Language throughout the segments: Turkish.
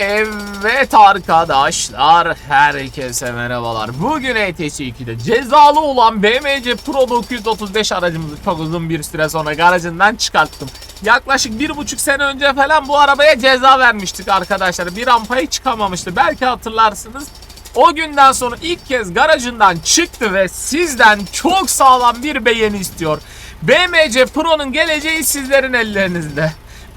Evet arkadaşlar herkese merhabalar. Bugün ETS 2'de cezalı olan BMC Pro 935 aracımızı çok uzun bir süre sonra garajından çıkarttım. Yaklaşık bir buçuk sene önce falan bu arabaya ceza vermiştik arkadaşlar. Bir rampayı çıkamamıştı belki hatırlarsınız. O günden sonra ilk kez garajından çıktı ve sizden çok sağlam bir beğeni istiyor. BMC Pro'nun geleceği sizlerin ellerinizde.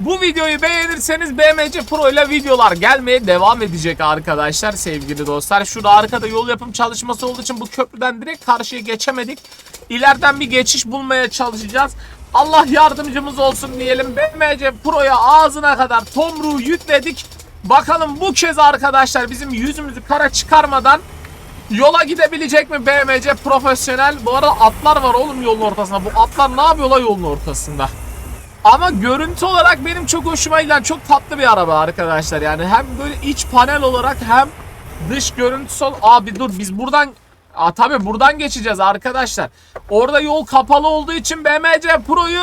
Bu videoyu beğenirseniz BMC Pro ile videolar gelmeye devam edecek arkadaşlar sevgili dostlar. Şurada arkada yol yapım çalışması olduğu için bu köprüden direkt karşıya geçemedik. İleriden bir geçiş bulmaya çalışacağız. Allah yardımcımız olsun diyelim. BMC Pro'ya ağzına kadar tomruğu yükledik. Bakalım bu kez arkadaşlar bizim yüzümüzü kara çıkarmadan yola gidebilecek mi BMC profesyonel? Bu arada atlar var oğlum yolun ortasında. Bu atlar ne yapıyorlar yolun ortasında? Ama görüntü olarak benim çok hoşuma giden çok tatlı bir araba arkadaşlar. Yani hem böyle iç panel olarak hem dış görüntüsü ol- Abi dur biz buradan Aa, tabii buradan geçeceğiz arkadaşlar. Orada yol kapalı olduğu için BMC Pro'yu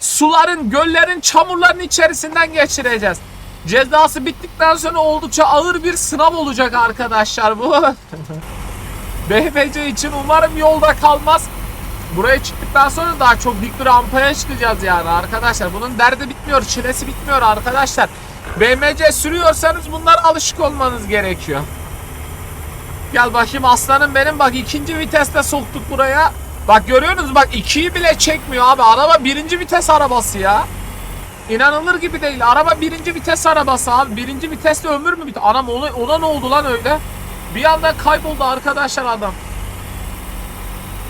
suların, göllerin, çamurların içerisinden geçireceğiz. Cezası bittikten sonra oldukça ağır bir sınav olacak arkadaşlar bu. BMC için umarım yolda kalmaz. Buraya çıktıktan sonra daha çok dik bir rampaya çıkacağız yani arkadaşlar. Bunun derdi bitmiyor, çilesi bitmiyor arkadaşlar. BMC sürüyorsanız bunlar alışık olmanız gerekiyor. Gel bakayım aslanım benim bak ikinci viteste soktuk buraya. Bak görüyorsunuz bak ikiyi bile çekmiyor abi. Araba birinci vites arabası ya. İnanılır gibi değil. Araba birinci vites arabası abi. Birinci viteste ömür mü bitti? Anam ona, ona ne oldu lan öyle? Bir anda kayboldu arkadaşlar adam.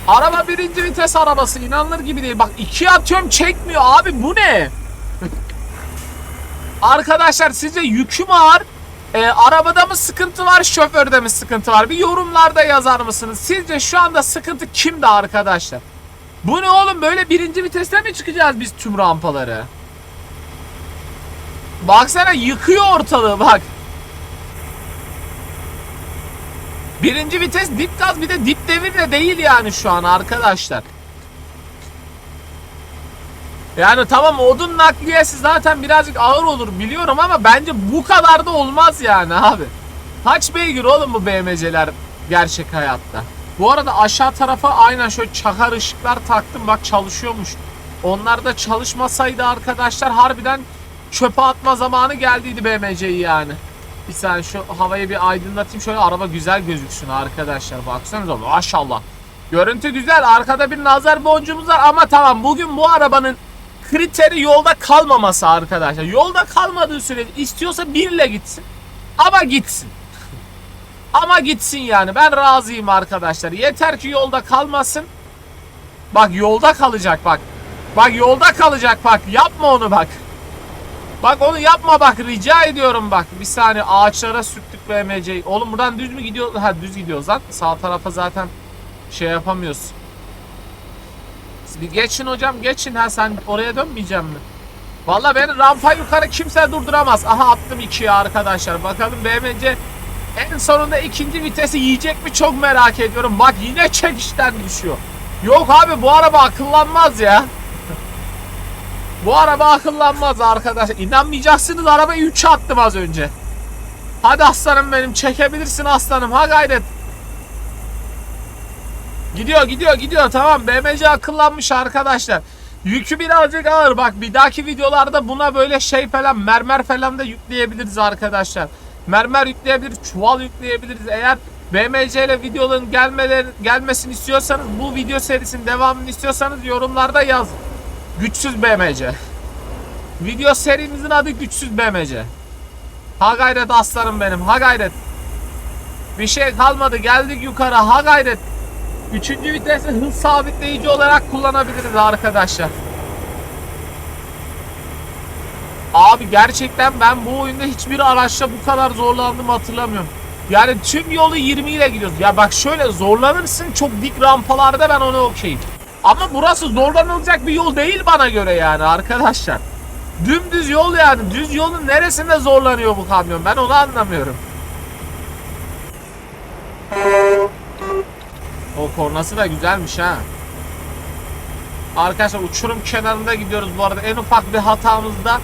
Araba birinci vites arabası inanılır gibi değil. Bak ikiye atıyorum çekmiyor abi bu ne? Arkadaşlar sizce yüküm ağır. Ee, arabada mı sıkıntı var şoförde mi sıkıntı var? Bir yorumlarda yazar mısınız? Sizce şu anda sıkıntı kimde arkadaşlar? Bu ne oğlum böyle birinci viteste mi çıkacağız biz tüm rampaları? Baksana yıkıyor ortalığı bak. Birinci vites dip gaz bir de dip devir de değil yani şu an arkadaşlar. Yani tamam odun nakliyesi zaten birazcık ağır olur biliyorum ama bence bu kadar da olmaz yani abi. Kaç beygir oğlum bu BMC'ler gerçek hayatta. Bu arada aşağı tarafa aynen şöyle çakar ışıklar taktım bak çalışıyormuş. Onlar da çalışmasaydı arkadaşlar harbiden çöpe atma zamanı geldiydi BMC'yi yani. Bir saniye şu havayı bir aydınlatayım şöyle araba güzel gözüksün arkadaşlar baksanıza maşallah. Görüntü güzel arkada bir nazar boncuğumuz var ama tamam bugün bu arabanın kriteri yolda kalmaması arkadaşlar. Yolda kalmadığı sürece istiyorsa birle gitsin ama gitsin. Ama gitsin yani ben razıyım arkadaşlar. Yeter ki yolda kalmasın. Bak yolda kalacak bak. Bak yolda kalacak bak yapma onu bak. Bak onu yapma bak rica ediyorum bak. Bir saniye ağaçlara sürttük BMC'yi. Oğlum buradan düz mü gidiyor? Ha düz gidiyoruz lan. Sağ tarafa zaten şey yapamıyoruz. Bir geçin hocam geçin ha sen oraya dönmeyeceksin mi? Valla beni rampa yukarı kimse durduramaz. Aha attım ikiye arkadaşlar. Bakalım BMC en sonunda ikinci vitesi yiyecek mi çok merak ediyorum. Bak yine çekişten düşüyor. Yok abi bu araba akıllanmaz ya. Bu araba akıllanmaz arkadaşlar. İnanmayacaksınız arabayı 3'e attım az önce. Hadi aslanım benim çekebilirsin aslanım ha gayret. Gidiyor gidiyor gidiyor tamam BMC akıllanmış arkadaşlar. Yükü birazcık ağır bak bir dahaki videolarda buna böyle şey falan mermer falan da yükleyebiliriz arkadaşlar. Mermer yükleyebiliriz çuval yükleyebiliriz eğer BMC ile videoların gelmeleri, gelmesini istiyorsanız bu video serisinin devamını istiyorsanız yorumlarda yazın. Güçsüz BMC. Video serimizin adı Güçsüz BMC. Ha gayret aslanım benim ha gayret. Bir şey kalmadı geldik yukarı ha gayret. Üçüncü vitesi hız sabitleyici olarak kullanabiliriz arkadaşlar. Abi gerçekten ben bu oyunda hiçbir araçla bu kadar zorlandım hatırlamıyorum. Yani tüm yolu 20 ile gidiyoruz. Ya bak şöyle zorlanırsın çok dik rampalarda ben onu okeyim. Ama burası zorlanılacak bir yol değil bana göre yani arkadaşlar. Dümdüz yol yani. Düz yolun neresinde zorlanıyor bu kamyon? Ben onu anlamıyorum. O kornası da güzelmiş ha. Arkadaşlar uçurum kenarında gidiyoruz bu arada. En ufak bir hatamızda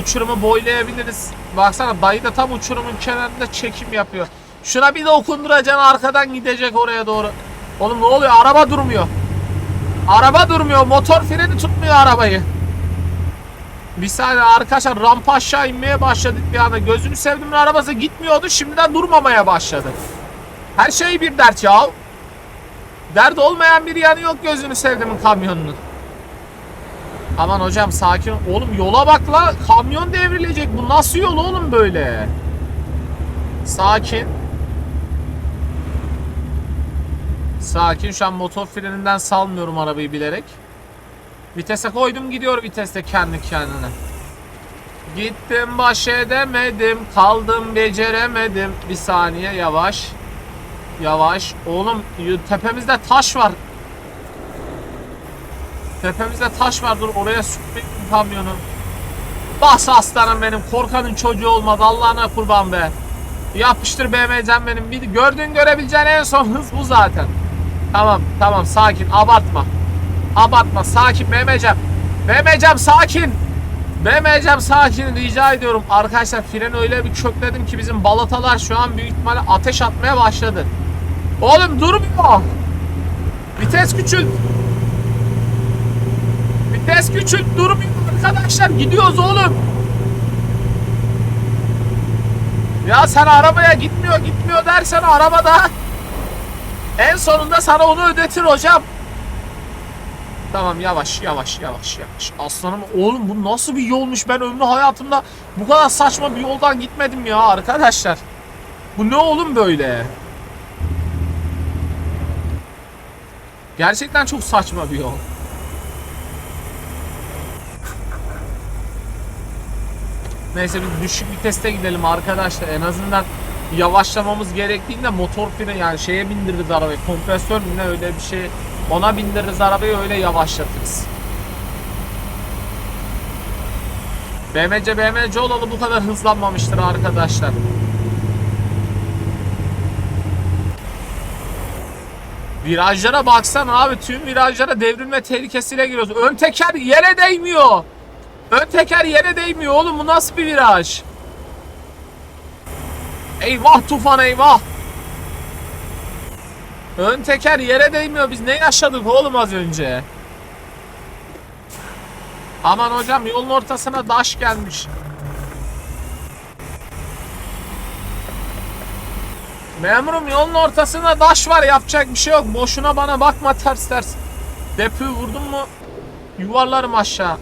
uçurumu boylayabiliriz. Baksana dayı da tam uçurumun kenarında çekim yapıyor. Şuna bir de okunduracaksın arkadan gidecek oraya doğru. Oğlum ne oluyor? Araba durmuyor. Araba durmuyor. Motor freni tutmuyor arabayı. Bir saniye arkadaşlar rampa aşağı inmeye başladık bir anda. Gözünü sevdiğimin arabası gitmiyordu. Şimdiden durmamaya başladı. Her şey bir dert ya. Dert olmayan bir yanı yok gözünü sevdiğimin kamyonunun. Aman hocam sakin ol. Oğlum yola bak la. Kamyon devrilecek. Bu nasıl yol oğlum böyle? Sakin. Sakin. Şu an motor freninden salmıyorum arabayı bilerek. Vitese koydum gidiyor viteste kendi kendine. Gittim baş edemedim. Kaldım beceremedim. Bir saniye yavaş. Yavaş. Oğlum tepemizde taş var. Tepemizde taş var. Dur oraya sürtmeyin kamyonu. Bas aslanım benim. Korkanın çocuğu olmadı. Allah'ına kurban be. Yapıştır BMC'm benim. Bir gördüğün görebileceğin en son hız bu zaten. Tamam tamam sakin abartma. Abartma sakin Mehmet'cim. Mehmet'cim sakin. Mehmet'cim sakin rica ediyorum. Arkadaşlar freni öyle bir kökledim ki bizim balatalar şu an büyük ihtimalle ateş atmaya başladı. Oğlum durmuyor. Vites küçült. Vites küçült durmuyor arkadaşlar. Gidiyoruz oğlum. Ya sen arabaya gitmiyor gitmiyor dersen arabada en sonunda sana onu ödetir hocam. Tamam yavaş yavaş yavaş yavaş. Aslanım oğlum bu nasıl bir yolmuş ben ömrü hayatımda bu kadar saçma bir yoldan gitmedim ya arkadaşlar. Bu ne oğlum böyle? Gerçekten çok saçma bir yol. Neyse biz düşük viteste gidelim arkadaşlar. En azından yavaşlamamız gerektiğinde motor freni yani şeye bindiririz arabayı. Kompresör ne öyle bir şey. Ona bindiririz arabayı öyle yavaşlatırız. BMC BMC olalı bu kadar hızlanmamıştır arkadaşlar. Virajlara baksana abi tüm virajlara devrilme tehlikesiyle giriyoruz. Ön teker yere değmiyor. Ön teker yere değmiyor oğlum bu nasıl bir viraj? Eyvah tufan eyvah. Ön teker yere değmiyor. Biz ne yaşadık oğlum az önce? Aman hocam yolun ortasına taş gelmiş. Memurum yolun ortasına taş var yapacak bir şey yok. Boşuna bana bakma ters ters. Depü vurdun mu yuvarlarım aşağı.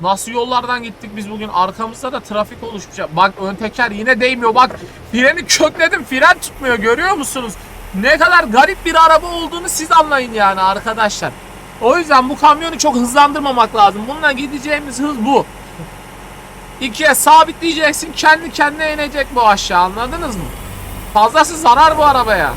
Nasıl yollardan gittik biz bugün? Arkamızda da trafik oluşmuş. Bak ön teker yine değmiyor. Bak freni kökledim. Fren tutmuyor. Görüyor musunuz? Ne kadar garip bir araba olduğunu siz anlayın yani arkadaşlar. O yüzden bu kamyonu çok hızlandırmamak lazım. Bununla gideceğimiz hız bu. İkiye sabitleyeceksin. Kendi kendine inecek bu aşağı. Anladınız mı? Fazlası zarar bu arabaya.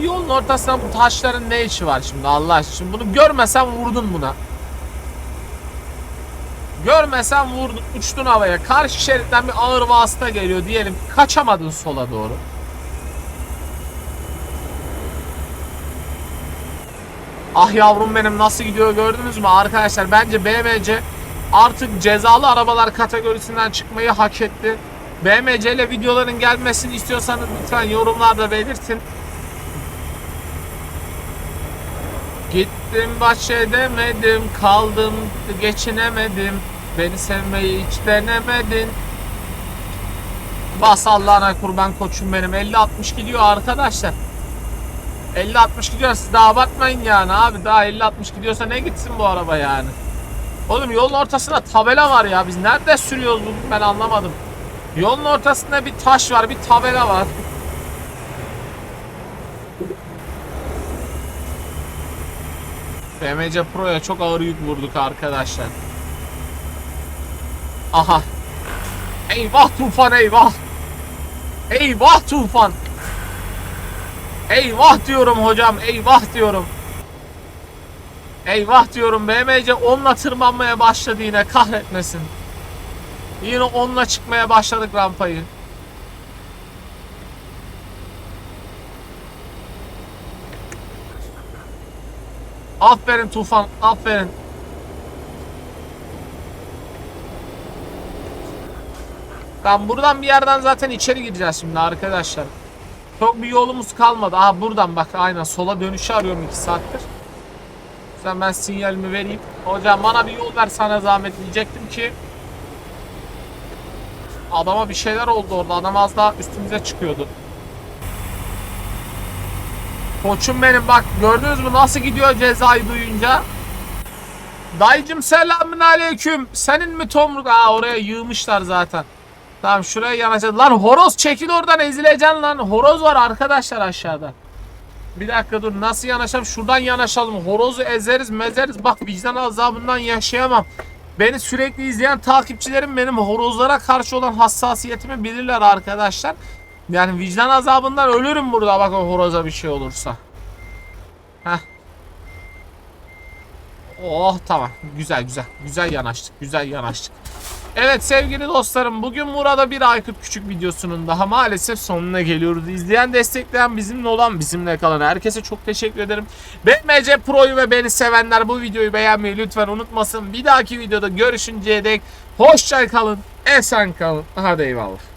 Bu yolun ortasına bu taşların ne işi var şimdi Allah aşkına? Bunu görmesen vurdun buna. Görmesen vurdun, uçtun havaya. Karşı şeritten bir ağır vasıta geliyor diyelim. Kaçamadın sola doğru. Ah yavrum benim nasıl gidiyor gördünüz mü arkadaşlar? Bence BMC artık cezalı arabalar kategorisinden çıkmayı hak etti. BMC ile videoların gelmesini istiyorsanız lütfen yorumlarda belirtin. Gittim baş edemedim, kaldım geçinemedim. Beni sevmeyi hiç denemedin. Bas Allah'ına kurban koçum benim. 50-60 gidiyor arkadaşlar. 50-60 gidiyor siz daha abartmayın yani abi. Daha 50-60 gidiyorsa ne gitsin bu araba yani. Oğlum yolun ortasında tabela var ya. Biz nerede sürüyoruz bugün ben anlamadım. Yolun ortasında bir taş var, bir tabela var. BMC Pro'ya çok ağır yük vurduk arkadaşlar. Aha. Eyvah tufan eyvah. Eyvah tufan. Eyvah diyorum hocam eyvah diyorum. Eyvah diyorum BMC onunla tırmanmaya başladı yine kahretmesin. Yine onunla çıkmaya başladık rampayı. Aferin Tufan. Aferin. Tamam buradan bir yerden zaten içeri gireceğiz şimdi arkadaşlar. Çok bir yolumuz kalmadı. Aha buradan bak aynen sola dönüşü arıyorum 2 saattir. Sen ben sinyalimi vereyim. Hocam bana bir yol ver sana zahmet diyecektim ki. Adama bir şeyler oldu orada. Adam az daha üstümüze çıkıyordu. Koçum benim bak gördünüz mü nasıl gidiyor cezayı duyunca. Dayıcım selamün aleyküm. Senin mi tomruk? Aa oraya yığmışlar zaten. Tamam şuraya yanacağız. Lan horoz çekil oradan ezileceksin lan. Horoz var arkadaşlar aşağıda. Bir dakika dur nasıl yanaşalım? Şuradan yanaşalım. Horozu ezeriz mezeriz. Bak vicdan azabından yaşayamam. Beni sürekli izleyen takipçilerim benim horozlara karşı olan hassasiyetimi bilirler arkadaşlar. Yani vicdan azabından ölürüm burada bak o horoza bir şey olursa. Heh. Oh tamam. Güzel güzel. Güzel yanaştık. Güzel yanaştık. Evet sevgili dostlarım bugün burada bir Aykut Küçük videosunun daha maalesef sonuna geliyoruz. İzleyen destekleyen bizimle olan bizimle kalan herkese çok teşekkür ederim. BMC Pro'yu ve beni sevenler bu videoyu beğenmeyi lütfen unutmasın. Bir dahaki videoda görüşünceye dek hoşça kalın, esen kalın. Hadi eyvallah.